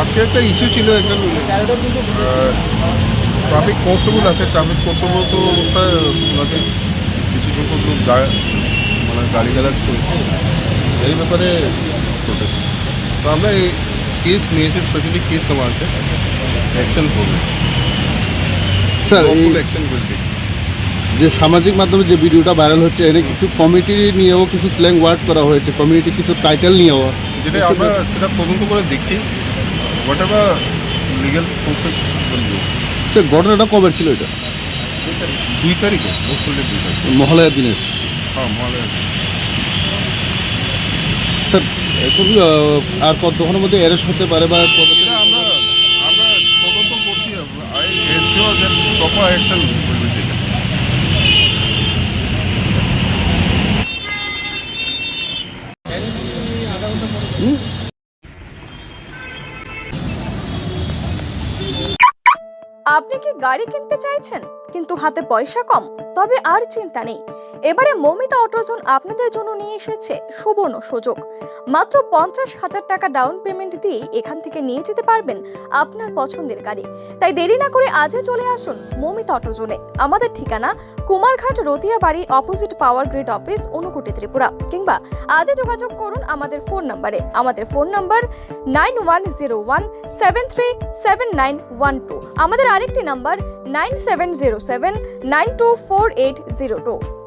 আজকে একটা ইস্যু ছিল একজন ট্রাফিক কনস্টেবল আছে ট্রাফিক কর্তব্যরত অবস্থায় ওনাকে কিছু সংখ্যক লোক মানে গাড়ি গালাজ করেছে এই ব্যাপারে প্রোটেস্ট তো আমরা এই কেস নিয়েছি স্পেশালি কেস নেওয়া আছে অ্যাকশন করবে। স্যার অ্যাকশন করবে। যে সামাজিক মাধ্যমে যে ভিডিওটা ভাইরাল হচ্ছে এনে কিছু কমিটি নিয়েও কিছু স্ল্যাং ওয়ার্ড করা হয়েছে কমিউনিটি কিছু টাইটেল নিয়েও। যেটা আমরা সেটা তদন্ত করে দেখছি। Whatever legal process sir ঘটনাটা কবে ছিল এটা? দুই তারিখে মোস্ট দুই তারিখ। মহালয়ার দিনের হ্যাঁ মহালয়া স্যার এখন আর কতক্ষণের মধ্যে অ্যারেস্ট হতে পারে বা কত- আমরা আমরা তদন্ত করছি I ensure that proper action will আপনি কি গাড়ি কিনতে চাইছেন কিন্তু হাতে পয়সা কম, তবে আর চিন্তা নেই। এবারে মমিতা অটোজন আপনাদের জন্য নিয়ে এসেছে সুবর্ণ সুযোগ। মাত্র পঞ্চাশ হাজার টাকা ডাউন পেমেন্ট দিয়ে এখান থেকে নিয়ে যেতে পারবেন আপনার পছন্দের গাড়ি। তাই দেরি না করে আজই চলে আসুন মমিতা অটোজনে। আমাদের ঠিকানা কুমারঘাট রতিয়া বাড়ি অপোজিট পাওয়ার গ্রিড অফিস অনুকুটি ত্রিপুরা। কিংবা আজই যোগাযোগ করুন আমাদের ফোন নাম্বারে আমাদের phone number nine one zero one seven three seven nine one two আমাদের আরেকটি নাম্বার 9707 924802.